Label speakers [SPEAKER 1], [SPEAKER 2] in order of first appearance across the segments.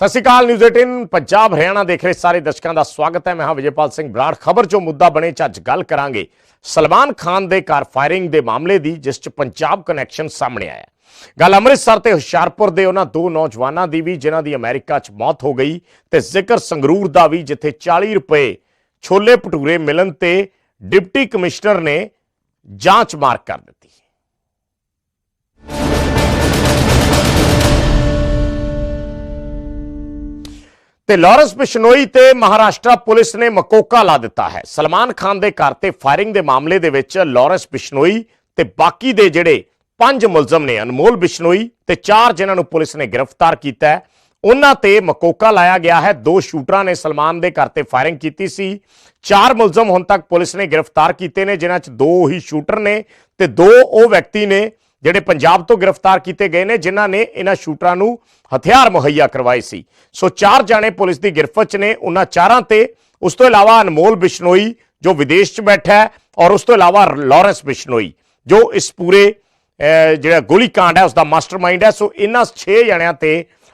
[SPEAKER 1] ਸਤਿ ਸ਼੍ਰੀ ਅਕਾਲ, ਨਿਊਜ਼ 18 ਪੰਜਾਬ, ਹਰਿਆਣਾ ਦੇਖ ਰਹੇ ਸਾਰੇ ਦਰਸ਼ਕਾਂ ਦਾ ਸਵਾਗਤ ਹੈ। ਮੈਂ ਹਾਂ ਵਿਜੇਪਾਲ ਸਿੰਘ ਬਰਾੜ। ਖਬਰ 'ਚੋਂ ਮੁੱਦਾ ਬਣੇ ਚ ਅੱਜ ਗੱਲ ਕਰਾਂਗੇ ਸਲਮਾਨ ਖਾਨ ਦੇ ਕਾਰ ਫਾਇਰਿੰਗ ਦੇ ਮਾਮਲੇ ਦੀ, ਜਿਸ ਚ ਪੰਜਾਬ ਕਨੈਕਸ਼ਨ ਸਾਹਮਣੇ ਆਇਆ ਗੱਲ ਅੰਮ੍ਰਿਤਸਰ ਤੇ ਹੁਸ਼ਿਆਰਪੁਰ ਦੇ ਉਹਨਾਂ ਦੋ ਨੌਜਵਾਨਾਂ ਦੀ ਵੀ, ਜਿਨ੍ਹਾਂ ਦੀ ਅਮਰੀਕਾ 'ਚ ਮੌਤ ਹੋ ਗਈ ਤੇ ਜ਼ਿਕਰ ਸੰਗਰੂਰ ਦਾ ਵੀ, ਜਿੱਥੇ 40 ਰੁਪਏ ਛੋਲੇ ਭਟੂਰੇ ਮਿਲਣ ਤੇ ਡਿਪਟੀ ਕਮਿਸ਼ਨਰ ਨੇ ਜਾਂਚ ਮਾਰਕ ਕਰ ਦਿੱਤੀ। ਤੇ ਲਾਰੈਂਸ ਬਿਸ਼ਨੋਈ ਤੇ ਮਹਾਰਾਸ਼ਟਰ ਪੁਲਿਸ ਨੇ ਮਕੋਕਾ ਲਾ ਦਿੱਤਾ ਹੈ। ਸਲਮਾਨ ਖਾਨ ਦੇ ਘਰ ਤੇ ਫਾਇਰਿੰਗ ਦੇ ਮਾਮਲੇ ਦੇ ਵਿੱਚ ਲਾਰੈਂਸ ਬਿਸ਼ਨੋਈ ਤੇ ਬਾਕੀ ਦੇ ਜਿਹੜੇ ਪੰਜ ਮੁਲਜ਼ਮ ਨੇ, ਅਨਮੋਲ ਬਿਸ਼ਨੋਈ ਤੇ ਚਾਰ ਜਿਨ੍ਹਾਂ ਨੂੰ ਪੁਲਿਸ ਨੇ ਗ੍ਰਿਫਤਾਰ ਕੀਤਾ ਹੈ। ਉਹਨਾਂ ਤੇ ਮਕੋਕਾ ਲਾਇਆ ਗਿਆ ਹੈ। ਦੋ ਸ਼ੂਟਰਾਂ ਨੇ ਸਲਮਾਨ ਦੇ ਘਰ ਤੇ ਫਾਇਰਿੰਗ ਕੀਤੀ ਸੀ। ਚਾਰ ਮੁਲਜ਼ਮ ਹੁਣ ਤੱਕ ਪੁਲਿਸ ਨੇ ਗ੍ਰਿਫਤਾਰ ਕੀਤੇ ਨੇ, ਜਿਨ੍ਹਾਂ 'ਚ ਦੋ ਹੀ ਸ਼ੂਟਰ ਨੇ ਤੇ ਦੋ ਉਹ ਵਿਅਕਤੀ ਨੇ। ਜਿਹੜੇ ਪੰਜਾਬ ਤੋਂ ਗ੍ਰਿਫਤਾਰ ਕੀਤੇ ਗਏ ਨੇ, ਜਿਨ੍ਹਾਂ ਨੇ ਇਹਨਾਂ ਸ਼ੂਟਰਾਂ ਨੂੰ ਹਥਿਆਰ ਮੁਹੱਈਆ ਕਰਵਾਏ ਸੀ। ਸੋ ਚਾਰ ਜਾਣੇ ਪੁਲਿਸ ਦੀ ਗਿਰਫਤ 'ਚ ਨੇ, ਉਹਨਾਂ ਚਾਰਾਂ ਤੇ। ਉਸ ਤੋਂ ਇਲਾਵਾ ਅਨਮੋਲ ਬਿਸ਼ਨੋਈ, ਜੋ ਵਿਦੇਸ਼ 'ਚ ਬੈਠਾ ਹੈ, ਔਰ ਉਸ ਤੋਂ ਇਲਾਵਾ ਲਾਰੈਂਸ ਬਿਸ਼ਨੋਈ, ਜੋ ਇਸ ਪੂਰੇ ਜਿਹੜਾ ਗੋਲੀकांड ਹੈ ਉਸ ਦਾ ਮਾਸਟਰਮਾਈਂਡ ਹੈ। ਸੋ ਇਹਨਾਂ 6 ਜਣਿਆਂ ਤੇ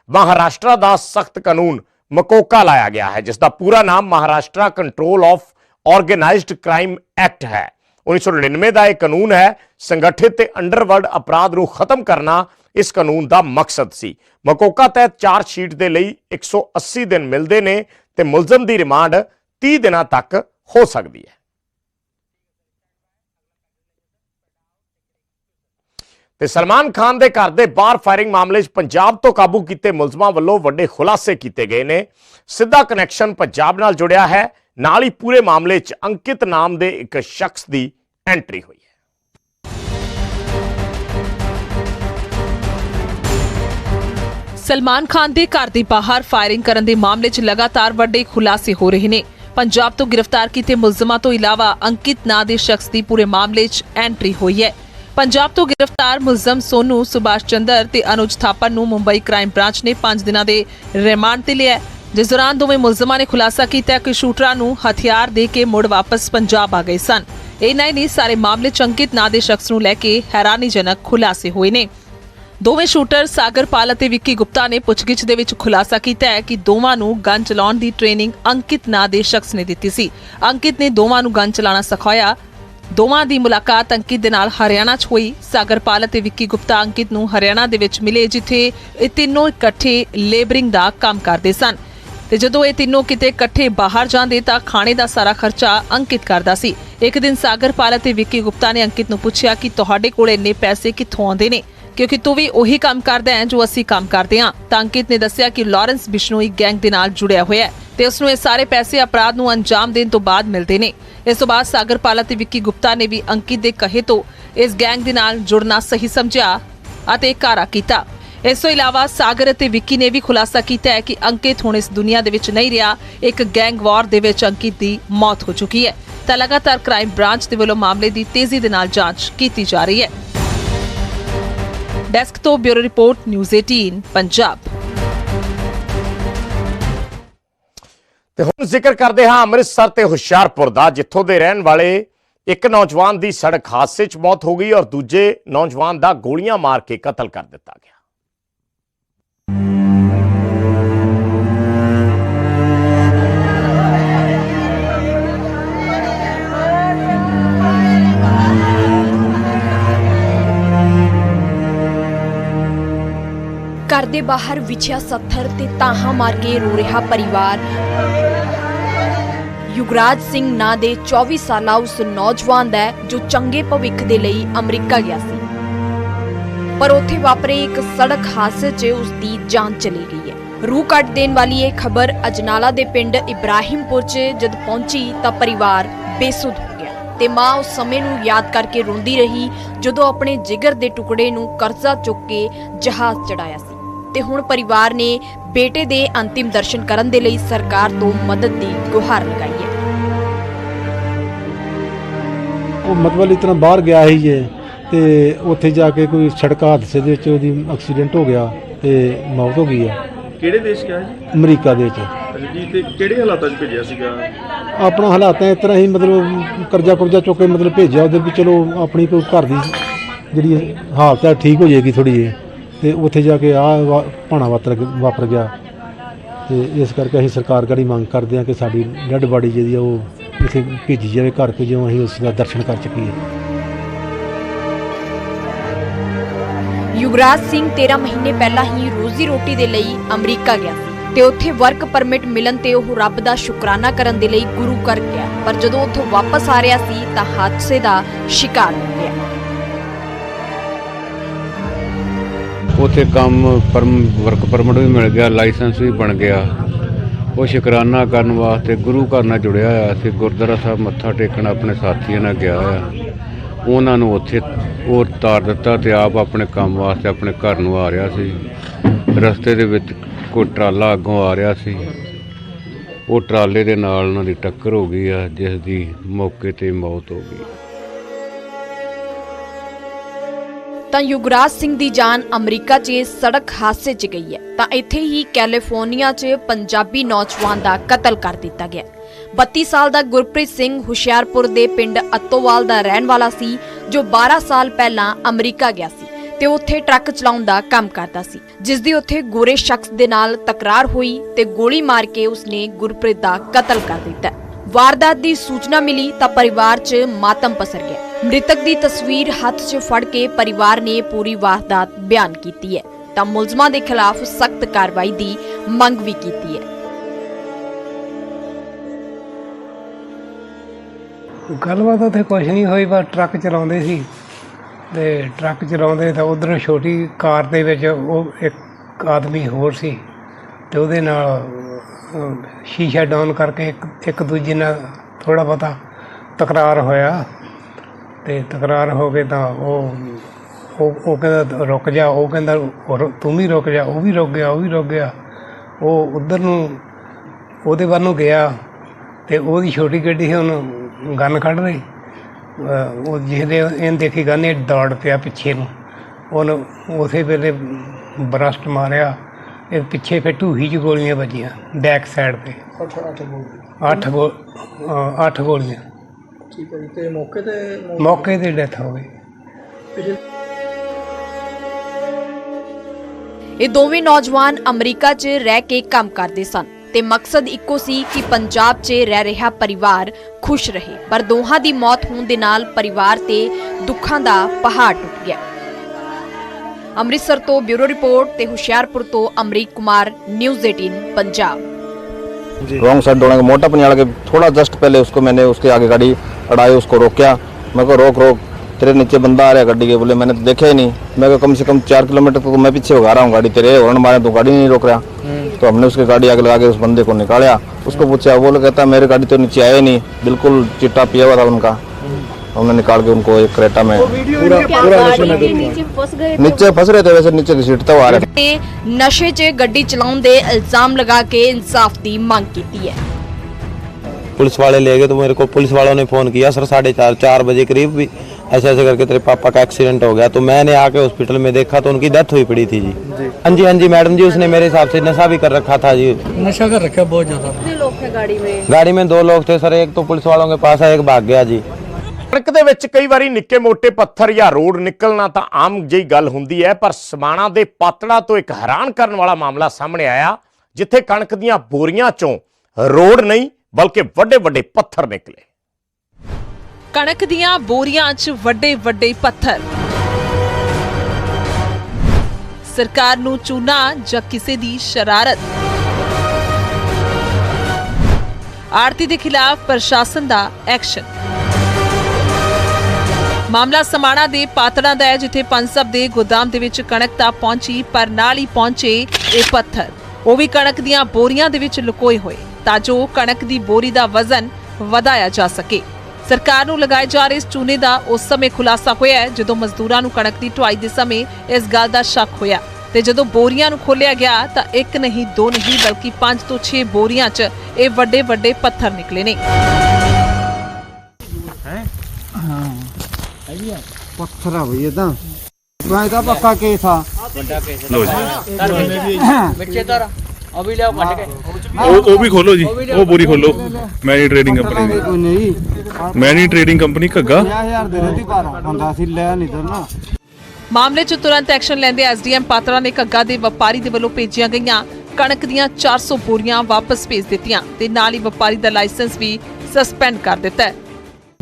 [SPEAKER 1] ਮਹਾਰਾਸ਼ਟਰ ਦਾ ਸਖਤ ਕਾਨੂੰਨ ਮਕੋਕਾ ਲਾਇਆ ਗਿਆ ਹੈ ਜਿਸ ਦਾ ਪੂਰਾ ਨਾਮ Maharashtra control of organised crime act ਹੈ। 1999 ਦਾ ਇਹ ਕਾਨੂੰਨ ਹੈ, ਸੰਗਠਿਤ ਤੇ ਅੰਡਰਵਰਲਡ ਅਪਰਾਧ ਨੂੰ ਖਤਮ ਕਰਨਾ ਇਸ ਕਾਨੂੰਨ ਦਾ ਮਕਸਦ ਸੀ। ਮਕੋਕਾ ਤਹਿਤ ਚਾਰਜ ਸ਼ੀਟ ਦੇ ਲਈ 180 ਦਿਨ ਮਿਲਦੇ ਨੇ ਤੇ ਮੁਲਜ਼ਮ ਦੀ ਰਿਮਾਂਡ 30 ਦਿਨਾਂ ਤੱਕ ਹੋ ਸਕਦੀ ਹੈ। ਤੇ ਸਲਮਾਨ ਖਾਨ ਦੇ ਘਰ ਦੇ ਬਾਹਰ ਫਾਇਰਿੰਗ ਮਾਮਲੇ 'ਚ ਪੰਜਾਬ ਤੋਂ ਕਾਬੂ ਕੀਤੇ ਮੁਲਜ਼ਮਾਂ ਵੱਲੋਂ ਵੱਡੇ ਖੁਲਾਸੇ ਕੀਤੇ ਗਏ ਨੇ। ਸਿੱਧਾ ਕਨੈਕਸ਼ਨ ਪੰਜਾਬ ਨਾਲ ਜੁੜਿਆ ਹੈ। ਨਾਲ ਹੀ ਪੂਰੇ ਮਾਮਲੇ 'ਚ ਅੰਕਿਤ ਨਾਮ ਦੇ ਇੱਕ ਸ਼ਖਸ ਦੀ ਐਂਟਰੀ ਹੋਈ ਹੈ
[SPEAKER 2] ਸਲਮਾਨ ਖਾਨ ਦੇ ਘਰ ਦੇ ਬਾਹਰ ਫਾਇਰਿੰਗ ਕਰਨ ਦੇ ਮਾਮਲੇ 'ਚ ਲਗਾਤਾਰ ਵੱਡੇ ਖੁਲਾਸੇ ਹੋ ਰਹੇ ਨੇ ਪੰਜਾਬ ਤੋਂ ਗ੍ਰਿਫਤਾਰ ਕੀਤੇ ਮੁਲਜ਼ਮਾਂ ਤੋਂ ਇਲਾਵਾ ਅੰਕਿਤ ਨਾਂ ਦੇ ਸ਼ਖਸ ਦੀ ਪੂਰੇ ਮਾਮਲੇ 'ਚ ਐਂਟਰੀ ਹੋਈ ਹੈ ਪੰਜਾਬ ਤੋਂ ਗ੍ਰਿਫਤਾਰ ਮੁਲਜ਼ਮ ਸੋਨੂ ਸੁਭਾਸ਼ ਚੰਦਰ ਤੇ ਅਨੁਜ ਥਾਪਰ ਨੂੰ ਮੁੰਬਈ ਕ੍ਰਾਈਮ ਬ੍ਰਾਂਚ ਨੇ 5 ਦਿਨਾਂ ਦੇ ਰਿਮਾਂਡ ਤੇ ਲਿਆ ਜਿਸ ਦੌਰਾਨ ਦੋਵੇਂ ਮੁਲਜ਼ਮਾਂ ਨੇ ਖੁਲਾਸਾ ਕੀਤਾ ਕਿ ਸ਼ੂਟਰਾਂ ਨੂੰ ਹਥਿਆਰ ਦੇ ਕੇ ਮੁੜ ਵਾਪਸ ਪੰਜਾਬ ਆ ਗਏ ਸਨ। ਇਹਨਾਂ ਨੇ ਸਾਰੇ ਮਾਮਲੇ 'ਚ ਅੰਕਿਤ ਨਾਂ ਦੇ ਸ਼ਖਸ ਨੂੰ ਲੈ ਕੇ ਹੈਰਾਨੀਜਨਕ ਖੁਲਾਸੇ ਹੋਏ ਨੇ। ਦੋਵੇਂ ਸ਼ੂਟਰ ਸਾਗਰਪਾਲ ਅਤੇ ਵਿੱਕੀ ਗੁਪਤਾ ਨੇ ਪੁੱਛਗਿੱਛ ਦੇ ਵਿੱਚ ਖੁਲਾਸਾ ਕੀਤਾ ਹੈ ਕਿ ਦੋਵਾਂ ਨੂੰ ਗਨ ਚਲਾਉਣ ਦੀ ਟ੍ਰੇਨਿੰਗ ਅੰਕਿਤ ਨਾਂ ਦੇ ਸ਼ਖਸ ਨੇ ਦਿੱਤੀ ਸੀ। ਅੰਕਿਤ ਨੇ ਦੋਵਾਂ ਨੂੰ ਗਨ ਚਲਾਉਣਾ ਸਿਖਾਇਆ। ਦੋਵਾਂ ਦੀ ਮੁਲਾਕਾਤ ਅੰਕਿਤ ਦੇ ਨਾਲ ਹਰਿਆਣਾ 'ਚ ਹੋਈ। ਸਾਗਰਪਾਲ ਅਤੇ ਵਿੱਕੀ ਗੁਪਤਾ ਅੰਕਿਤ ਨੂੰ ਹਰਿਆਣਾ ਦੇ ਵਿੱਚ ਮਿਲੇ, ਜਿੱਥੇ ਇਹ ਤਿੰਨੋਂ ਇਕੱਠੇ ਲੇਬਰਿੰਗ ਦਾ ਕੰਮ ਕਰਦੇ ਸਨ। ਤੇ ਜਦੋਂ ਇਹ ਤਿੰਨੋਂ ਕਿਤੇ ਇਕੱਠੇ ਬਾਹਰ ਜਾਂਦੇ ਤਾਂ ਖਾਣੇ ਦਾ ਸਾਰਾ ਖਰਚਾ ਅੰਕਿਤ ਕਰਦਾ ਸੀ। ਇੱਕ ਦਿਨ ਸਾਗਰਪਾਲ ਅਤੇ ਵਿੱਕੀ ਗੁਪਤਾ ਨੇ ਅੰਕਿਤ ਨੂੰ ਪੁੱਛਿਆ ਕਿ ਤੁਹਾਡੇ ਕੋਲ ਇੰਨੇ ਪੈਸੇ ਕਿੱਥੋਂ ਆਉਂਦੇ ਨੇ? ਕਿਉਂਕਿ ਤੂੰ ਵੀ ਉਹੀ ਕੰਮ ਕਰਦਾ ਹੈ ਜੋ ਅਸੀਂ ਕੰਮ ਕਰਦੇ ਹਾਂ। ਤਾਂ ਅੰਕਿਤ ਨੇ ਦੱਸਿਆ ਕਿ ਲਾਰੈਂਸ ਬਿਸ਼ਨੋਈ ਗੈਂਗ ਦੇ ਨਾਲ ਜੁੜਿਆ ਹੋਇਆ ਹੈ ਤੇ ਉਸ ਨੂੰ ਇਹ ਸਾਰੇ ਪੈਸੇ ਅਪਰਾਧ ਨੂੰ ਅੰਜਾਮ ਦੇਣ ਤੋਂ ਬਾਅਦ ਮਿਲਦੇ ਨੇ। ਇਸ ਤੋਂ ਬਾਅਦ ਸਾਗਰਪਾਲ ਅਤੇ ਵਿੱਕੀ ਗੁਪਤਾ ਨੇ ਵੀ ਅੰਕਿਤ ਦੇ ਕਹੇ ਤੋਂ ਇਸ ਗੈਂਗ ਦੇ ਨਾਲ ਜੁੜਨਾ ਸਹੀ ਸਮਝਿਆ ਅਤੇ ਕਾਰਾ ਕੀਤਾ। ਇਸ ਤੋਂ ਇਲਾਵਾ ਸਾਗਰ ਅਤੇ ਵਿੱਕੀ ਨੇ ਵੀ ਖੁਲਾਸਾ ਕੀਤਾ ਹੈ ਕਿ ਅੰਕਿਤ ਹੁਣ ਇਸ ਦੁਨੀਆ ਦੇ ਵਿੱਚ ਨਹੀਂ ਰਿਹਾ। ਇੱਕ ਗੈਂਗ ਵਾਰ ਦੇ ਵਿੱਚ ਅੰਕਿਤ ਦੀ ਮੌਤ ਹੋ ਚੁੱਕੀ ਹੈ। ਤਾਂ ਲਗਾਤਾਰ ਕ੍ਰਾਈਮ ਬ੍ਰਾਂਚ ਦੇ ਵੱਲੋਂ ਮਾਮਲੇ ਦੀ ਤੇਜ਼ੀ ਦੇ ਨਾਲ ਜਾਂਚ ਕੀਤੀ ਜਾ ਰਹੀ ਹੈ। ਡੈਸਕ ਤੋਂ ਬਿਊਰੋ ਰਿਪੋਰਟ, ਨਿਊਜ਼ 18 ਪੰਜਾਬ।
[SPEAKER 1] ਤੇ ਹੁਣ ਜ਼ਿਕਰ ਕਰਦੇ ਹਾਂ ਅੰਮ੍ਰਿਤਸਰ ਤੇ ਹੁਸ਼ਿਆਰਪੁਰ ਦਾ, ਜਿੱਥੋਂ ਦੇ ਰਹਿਣ ਵਾਲੇ ਇੱਕ ਨੌਜਵਾਨ ਦੀ ਸੜਕ ਹਾਦਸੇ 'ਚ ਮੌਤ ਹੋ ਗਈ ਔਰ ਦੂਜੇ ਨੌਜਵਾਨ ਦਾ ਗੋਲੀਆਂ ਮਾਰ ਕੇ ਕਤਲ ਕਰ ਦਿੱਤਾ ਗਿਆ।
[SPEAKER 3] ਬਾਹਰ ਵਿਛਿਆ ਸੱਥਰ ਤੇ ਤਾਹਾਂ ਮਾਰ ਕੇ ਰੋ ਰਿਹਾ ਪਰਿਵਾਰ। ਯੁਗਰਾਜ ਸਿੰਘ ਨਾਂ ਦੇ 24 ਸਾਲਾ ਉਸ ਨੌਜਵਾਨ ਦਾ ਜੋ ਚੰਗੇ ਭਵਿੱਖ ਦੇ ਲਈ ਅਮਰੀਕਾ ਗਿਆ ਸੀ। ਪਰ ਉੱਥੇ ਵਾਪਰੇ ਇੱਕ ਸੜਕ ਹਾਦਸੇ 'ਚ ਉਸ ਦੀ ਜਾਨ ਚਲੀ ਗਈ ਹੈ। ਰੂਹ ਕੱਟ ਦੇਣ ਵਾਲੀ ਇਹ ਖਬਰ ਅਜਨਾਲਾ ਦੇ ਪਿੰਡ ਇਬਰਾਹਿਮਪੁਰ 'ਚ ਜਦ ਪਹੁੰਚੀ ਤਾਂ ਪਰਿਵਾਰ ਬੇਸੁੱਧ ਹੋ ਗਿਆ ਤੇ ਮਾਂ ਉਸ ਸਮੇਂ ਨੂੰ ਯਾਦ ਕਰਕੇ ਰੋਂਦੀ ਰਹੀ, ਜਦੋਂ ਆਪਣੇ ਜਿਗਰ ਦੇ ਟੁਕੜੇ ਨੂੰ ਕਰਜ਼ਾ ਚੁੱਕ ਕੇ ਜਹਾਜ਼ ਚੜਾਇਆ ਸੀ। ਤੇ ਹੁਣ ਪਰਿਵਾਰ ਨੇ ਬੇਟੇ ਦੇ ਅੰਤਿਮ ਦਰਸ਼ਨ ਕਰਨ ਦੇ ਲਈ ਸਰਕਾਰ ਤੋਂ ਮਦਦ ਦੀ ਗੁਹਾਰ ਲਗਾਈ ਹੈ।
[SPEAKER 4] ਉਹ ਮਤਲਬ ਇਤਨਾ ਬਾਹਰ ਗਿਆ ਹੀ ਜੇ ਤੇ ਉੱਥੇ ਜਾ ਕੇ ਕੋਈ ਸੜਕ ਹਾਦਸੇ ਦੇ ਵਿੱਚ ਉਹਦੀ ਐਕਸੀਡੈਂਟ ਹੋ ਗਿਆ ਤੇ ਮੌਤ ਹੋ ਗਈ ਹੈ।
[SPEAKER 5] ਕਿਹੜੇ ਦੇਸ਼ ਗਿਆ ਜੀ?
[SPEAKER 4] ਅਮਰੀਕਾ ਦੇ ਵਿੱਚ।
[SPEAKER 5] ਅੱਛਾ ਜੀ ਤੇ ਕਿਹੜੇ ਹਾਲਾਤਾਂ 'ਚ ਭੇਜਿਆ ਸੀਗਾ?
[SPEAKER 4] ਆਪਣਾ ਹਾਲਾਤਾਂ ਇਸ ਤਰ੍ਹਾਂ ਹੀ ਮਤਲਬ ਕਰਜ਼ਾ ਕੁਰਜ਼ਾ ਚੁੱਕ ਕੇ ਮਤਲਬ ਭੇਜਿਆ ਉਹਦੇ ਵੀ ਚਲੋ ਆਪਣੀ ਕੋਈ ਘਰ ਦੀ ਜਿਹੜੀ ਹਾਲਤ ਹੈ ਠੀਕ ਹੋ ਜਾਏਗੀ ਥੋੜੀ ਜਿਹੀ। ਤੇ ਉੱਥੇ ਜਾ ਕੇ ਆ ਭਾਣਾ ਵਾਪਰ ਵਾਪਰ ਗਿਆ। ਤੇ ਇਸ ਕਰਕੇ ਅਸੀਂ ਸਰਕਾਰ ਕਰੀ ਮੰਗ ਕਰਦੇ ਹਾਂ ਕਿ ਸਾਡੀ ਡੈੱਡ ਬਾਡੀ ਜਿਹੜੀ ਆ ਉਹ ਇਥੇ ਭੇਜੀ ਜਾਵੇ ਘਰ ਭੇਜੋ ਅਸੀਂ ਉਸ ਦਾ ਦਰਸ਼ਨ ਕਰ ਚੁੱਕੀਏ
[SPEAKER 3] ਯੁਵਰਾਜ ਸਿੰਘ 13 ਮਹੀਨੇ ਪਹਿਲਾਂ ਹੀ ਰੋਜ਼ੀ ਰੋਟੀ ਦੇ ਲਈ ਅਮਰੀਕਾ ਗਿਆ ਸੀ ਤੇ ਉੱਥੇ ਵਰਕ ਪਰਮਿਟ ਮਿਲਣ ਤੇ ਉਹ ਰੱਬ ਦਾ ਸ਼ੁਕਰਾਨਾ ਕਰਨ ਦੇ ਲਈ ਗੁਰੂ ਘਰ ਗਿਆ। ਪਰ ਜਦੋਂ ਉੱਥੋਂ ਵਾਪਸ ਆ ਰਿਹਾ ਸੀ ਤਾਂ ਹਾਦਸੇ ਦਾ ਸ਼ਿਕਾਰ ਹੋ ਗਿਆ।
[SPEAKER 6] ਉੱਥੇ ਕੰਮ ਪਰਮ ਵਰਕ ਪਰਮਿਟ ਵੀ ਮਿਲ ਗਿਆ ਲਾਇਸੈਂਸ ਵੀ ਬਣ ਗਿਆ। ਉਹ ਸ਼ੁਕਰਾਨਾ ਕਰਨ ਵਾਸਤੇ ਗੁਰੂ ਘਰ ਨਾਲ ਜੁੜਿਆ ਹੋਇਆ ਸੀ। ਗੁਰਦੁਆਰਾ ਸਾਹਿਬ ਮੱਥਾ ਟੇਕਣ ਆਪਣੇ ਸਾਥੀਆਂ ਨਾਲ ਗਿਆ ਆ ਉਹਨਾਂ ਨੂੰ ਉੱਥੇ ਉਹ ਤਾਰ ਦਿੱਤਾ ਤੇ ਆਪ ਆਪਣੇ ਕੰਮ ਵਾਸਤੇ ਆਪਣੇ ਘਰ ਨੂੰ ਆ ਰਿਹਾ ਸੀ। ਰਸਤੇ ਦੇ ਵਿੱਚ ਕੋਈ ਟਰਾਲਾ ਅੱਗੋਂ ਆ ਰਿਹਾ ਸੀ। ਉਹ ਟਰਾਲੇ ਦੇ ਨਾਲ ਉਹਨਾਂ ਦੀ ਟੱਕਰ ਹੋ ਗਈ ਆ, ਜਿਸ ਦੀ ਮੌਕੇ ਤੇ ਮੌਤ ਹੋ ਗਈ।
[SPEAKER 3] ਤਾਂ ਯੁਵਰਾਜ ਸਿੰਘ ਦੀ ਜਾਨ ਅਮਰੀਕਾ 'ਚ ਸੜਕ ਹਾਦਸੇ 'ਚ ਗਈ ਹੈ। ਤਾਂ ਇੱਥੇ ਹੀ ਕੈਲੀਫੋਰਨੀਆ 'ਚ ਪੰਜਾਬੀ ਨੌਜਵਾਨ ਦਾ ਕਤਲ ਕਰ ਦਿੱਤਾ ਗਿਆ। 32 ਸਾਲ ਦਾ ਗੁਰਪ੍ਰੀਤ ਸਿੰਘ ਹੁਸ਼ਿਆਰਪੁਰ ਦੇ ਪਿੰਡ ਅੱਤੋਵਾਲ ਦਾ ਰਹਿਣ ਵਾਲਾ ਸੀ, ਜੋ 12 ਸਾਲ ਪਹਿਲਾਂ ਅਮਰੀਕਾ ਗਿਆ ਸੀ ਤੇ ਉੱਥੇ ਟਰੱਕ ਚਲਾਉਣ ਦਾ ਕੰਮ ਕਰਦਾ ਸੀ, ਜਿਸ ਦੀ ਉੱਥੇ ਗੋਰੇ ਸ਼ਖਸ ਦੇ ਨਾਲ ਤਕਰਾਰ ਹੋਈ ਤੇ ਗੋਲੀ ਮਾਰ ਕੇ ਉਸਨੇ ਗੁਰਪ੍ਰੀਤ ਦਾ ਕਤਲ ਕਰ ਦਿੱਤਾ। ਵਾਰਦਾਤ ਦੀ ਸੂਚਨਾ ਮਿਲੀ ਤਾਂ ਪਰਿਵਾਰ 'ਚ ਮਾਤਮ ਪਸਰ ਗਿਆ। ਮ੍ਰਿਤਕ ਦੀ ਤਸਵੀਰ ਹੱਥ 'ਚ ਫੜ ਕੇ ਪਰਿਵਾਰ ਨੇ ਪੂਰੀ ਵਾਰਦਾਤ ਬਿਆਨ ਕੀਤੀ ਹੈ। ਤਾਂ ਮੁਲਜ਼ਮਾਂ ਦੇ ਖਿਲਾਫ ਸਖਤ ਕਾਰਵਾਈ ਦੀ ਮੰਗ ਵੀ ਕੀਤੀ ਹੈ।
[SPEAKER 7] ਗੱਲਬਾਤ ਉੱਥੇ ਕੁਝ ਨਹੀਂ ਹੋਈ ਬਸ ਟਰੱਕ ਚਲਾਉਂਦੇ ਸੀ। ਤੇ ਟਰੱਕ ਚਲਾਉਂਦੇ ਤਾਂ ਉਧਰੋਂ ਛੋਟੀ ਕਾਰ ਦੇ ਵਿੱਚ ਉਹ ਇੱਕ ਆਦਮੀ ਹੋਰ ਸੀ ਤੇ ਉਹਦੇ ਨਾਲ ਅਹ, ਸ਼ੀਸ਼ਾ ਡਾਊਨ ਕਰਕੇ ਇੱਕ ਇੱਕ ਦੂਜੇ ਨਾਲ ਥੋੜਾ ਬਹੁਤਾ ਤਕਰਾਰ ਹੋਇਆ। ਤੇ ਤਕਰਾਰ ਹੋ ਕੇ ਤਾਂ ਉਹ ਉਹ ਉਹ ਕਹਿੰਦਾ ਰੁਕ ਜਾ ਉਹ ਕਹਿੰਦਾ "ਰੁ- ਤੂੰ ਵੀ ਰੁਕ ਜਾ ਉਹ ਵੀ ਰੁਕ ਗਿਆ ਉਹ ਵੀ ਰੁਕ ਗਿਆ। ਉਹ ਉਧਰ ਨੂੰ ਉਹਦੇ ਵੱਲ ਨੂੰ ਗਿਆ ਤੇ ਉਹਦੀ ਛੋਟੀ ਗੱਡੀ ਸੀ ਉਹਨੂੰ ਗਨ ਕੱਢ ਰਹੀ ਉਹ ਜਿਹਦੇ ਇਹਨ ਦੇਖੀ ਗਨ ਇਹ ਦੌੜ ਪਿਆ ਪਿੱਛੇ ਨੂੰ। ਉਹਨੂੰ ਉਸੇ ਵੇਲੇ ਬਰਸਟ ਮਾਰਿਆ। ਇਹ ਪਿੱਛੇ ਫਿਰ ਢੂਹੀ ਚ ਗੋਲੀਆਂ ਵੱਜੀਆਂ ਬੈਕ ਸਾਈਡ ਤੇ। ਅੱਠ ਗੋ ਅਹ ਅੱਠ ਗੋਲੀਆਂ।
[SPEAKER 8] ਠੀਕ ਹੈ ਜੀ ਤੇ ਮੌਕੇ ਤੇ
[SPEAKER 7] ਮੌਕੇ ਤੇ ਡੈਥ ਹੋ ਗਈ
[SPEAKER 3] ਇਹ ਦੋਵੇਂ ਨੌਜਵਾਨ ਅਮਰੀਕਾ 'ਚ ਰਹਿ ਕੇ ਕੰਮ ਕਰਦੇ ਸਨ ਤੇ ਮਕਸਦ ਇੱਕੋ ਸੀ ਕਿ ਪੰਜਾਬ 'ਚ ਰਹਿ ਰਿਹਾ ਪਰਿਵਾਰ ਖੁਸ਼ ਰਹੇ ਪਰ ਦੋਹਾਂ ਦੀ ਮੌਤ ਹੋਣ ਦੇ ਨਾਲ ਪਰਿਵਾਰ ਤੇ ਦੁੱਖਾਂ ਦਾ ਪਹਾੜ ਟੁੱਟ ਗਿਆ ਅੰਮ੍ਰਿਤਸਰ ਤੋਂ ਬਿਊਰੋ ਰਿਪੋਰਟ ਤੇ ਹੁਸ਼ਿਆਰਪੁਰ ਤੋਂ Amrik Kumar news 18 Punjab
[SPEAKER 9] wrong side दौड़ेंगे मोटा पनियाल के थोड़ा जस्ट पहले उसको मैंने उसके आगे गाड़ी अड़ाई उसको रोका मैं को रोक रोक तेरे नीचे बंदा आ रहा है गाड़ी के बोले मैंने तो देखा ही नहीं मैं को कम से कम चार किलोमीटर तो मैं पीछे भगा रहा हूँ गाड़ी तेरे हॉर्न मारे तो गाड़ी नहीं रोक रहा तो हमने उसकी गाड़ी आगे लगा के उस बंदे को निकाला उसको पूछा वो लोग कहता मेरी गाड़ी तो नीचे आया ही नहीं बिल्कुल चिट्टा पिया हुआ था उनका हमने निकाल के उनको एक क्रेटा में
[SPEAKER 8] पूरा पूरा नशे में डूबा
[SPEAKER 9] नीचे फंस रहे थे वैसे नीचे घसीटता हुआ आ रहे थे
[SPEAKER 3] ਤੇ ਨਸ਼ੇ 'ਚ ਗੱਡੀ ਚਲਾਉਣ ਦੇ ਇਲਜ਼ਾਮ ਲਗਾ ਕੇ ਇਨਸਾਫ ਦੀ ਮੰਗ ਕੀਤੀ ਹੈ
[SPEAKER 10] पुलिस वाले ले गए तो मेरे को पुलिस वालों ने फ़ोन किया सर साढ़े चार चार बजे करीब भी ऐसे ऐसे करके तेरे पापा का एक्सीडेंट हो गया तो मैंने आके हॉस्पिटल में देखा तो उनकी डेथ हुई पड़ी थी जी हाँ जी हाँ जी मैडम जी उसने मेरे हिसाब से नशा भी कर रखा था जी
[SPEAKER 8] नशा कर रखा बहुत ज़्यादा कितने लोग थे
[SPEAKER 10] गाड़ी में गाड़ी में दो लोग थे सर एक तो पुलिस वालों के पास है एक भाग गया जी
[SPEAKER 1] ਸੜਕ ਦੇ ਵਿੱਚ ਕਈ ਵਾਰੀ ਨਿੱਕੇ-ਮੋਟੇ ਪੱਥਰ ਜਾਂ ਰੋਡ ਨਿਕਲਣਾ ਤਾਂ ਆਮ ਜਿਹੀ ਗੱਲ ਹੁੰਦੀ ਹੈ ਪਰ ਸਮਾਣਾ ਦੇ ਪਾਤੜਾ ਤੋਂ ਇੱਕ ਹੈਰਾਨ ਕਰਨ ਵਾਲਾ ਮਾਮਲਾ ਸਾਹਮਣੇ ਆਇਆ ਜਿੱਥੇ ਕਣਕ ਦੀਆਂ ਬੋਰੀਆਂ ਚੋਂ ਰੋਡ ਨਹੀਂ ਬਲਕਿ ਵੱਡੇ ਵੱਡੇ ਪੱਥਰ ਨਿਕਲੇ।
[SPEAKER 2] ਕਣਕ ਦੀਆਂ ਬੋਰੀਆਂ 'ਚ ਵੱਡੇ ਵੱਡੇ ਪੱਥਰ। ਸਰਕਾਰ ਨੂੰ ਚੂਨਾ ਜਾਂ ਕਿਸੇ ਦੀ ਸ਼ਰਾਰਤ। ਆਰਤੀ ਦੇ ਖਿਲਾਫ ਪ੍ਰਸ਼ਾਸਨ ਦਾ ਐਕਸ਼ਨ। ਮਾਮਲਾ ਸਮਾਣਾ ਦੇ ਪਾਤੜਾਂ ਦਾ ਹੈ, ਜਿੱਥੇ ਪੰਸਬ ਦੇ ਗੋਦਾਮ ਦੇ ਵਿੱਚ ਕਣਕ ਤਾਂ ਪਹੁੰਚੀ, ਪਰ ਨਾਲ ਹੀ ਪਹੁੰਚੇ ਇਹ ਪੱਥਰ। ਉਹ ਵੀ ਕਣਕ ਦੀਆਂ ਬੋਰੀਆਂ ਦੇ ਵਿੱਚ ਲੁਕੋਏ ਹੋਏ। ਤਾਂ ਜੋ ਕਣਕ ਦੀ ਬੋਰੀ ਦਾ ਵਜ਼ਨ ਵਧਾਇਆ ਜਾ ਸਕੇ। ਸਰਕਾਰ ਨੂੰ ਲਗਾਏ ਜਾ ਰਹੇ ਇਸ ਚੂਨੇ ਦਾ ਉਸ ਸਮੇਂ ਖੁਲਾਸਾ ਹੋਇਆ ਹੈ ਜਦੋਂ ਮਜ਼ਦੂਰਾਂ ਨੂੰ ਕਣਕ ਦੀ ਢੁਆਈ ਦੇ ਸਮੇਂ ਇਸ ਗੱਲ ਦਾ ਸ਼ੱਕ ਹੋਇਆ। ਤੇ ਜਦੋਂ ਬੋਰੀਆਂ ਨੂੰ ਖੋਲ੍ਹਿਆ ਗਿਆ ਤਾਂ ਇੱਕ ਨਹੀਂ ਦੋ ਨਹੀਂ ਬਲਕਿ 5 ਤੋਂ 6 ਬੋਰੀਆਂ 'ਚ ਇਹ ਵੱਡੇ ਵੱਡੇ ਪੱਥਰ ਨਿਕਲੇ ਨੇ।
[SPEAKER 4] ਪੱਥਰ ਆ ਬਈ ਇਦਾਂ ਮੈਂ ਤਾਂ ਪੱਕਾ ਕੇਸ ਆ।
[SPEAKER 5] ਉਹ ਉਹ ਵੀ ਖੋਲੋ ਜੀ। ਉਹ ਬੋਰੀ ਖੋਲੋ। ਮੈਨੀ ਟ੍ਰੇਡਿੰਗ ਕੰਪਨੀ ਦੀ।
[SPEAKER 4] ਕੋਈ ਨਹੀਂ
[SPEAKER 5] ਮੈਨੀ ਟ੍ਰੇਡਿੰਗ ਕੰਪਨੀ ਘੱਗਾ।
[SPEAKER 4] 50000 ਦੇ ਦਿੱਤੀ ਪਰ ਬੰਦਾ ਸੀ ਲੈ ਨਹੀਂ ਦਰਨਾ
[SPEAKER 2] ਮਾਮਲੇ 'ਚ ਤੁਰੰਤ ਐਕਸ਼ਨ ਲੈਂਦੇ ਐਸਡੀਐਮ ਪਾਤਰਾ ਨੇ ਘੱਗਾ ਦੇ ਵਪਾਰੀ ਦੇ ਵੱਲੋਂ ਭੇਜੀਆਂ ਗਈਆਂ ਕਣਕ ਦੀਆਂ 400 ਬੋਰੀਆਂ ਵਾਪਸ ਭੇਜ ਦਿੱਤੀਆਂ ਤੇ ਨਾਲ ਹੀ ਵਪਾਰੀ ਦਾ ਲਾਇਸੈਂਸ ਵੀ ਸਸਪੈਂਡ ਕਰ ਦਿੱਤਾ ਹੈ।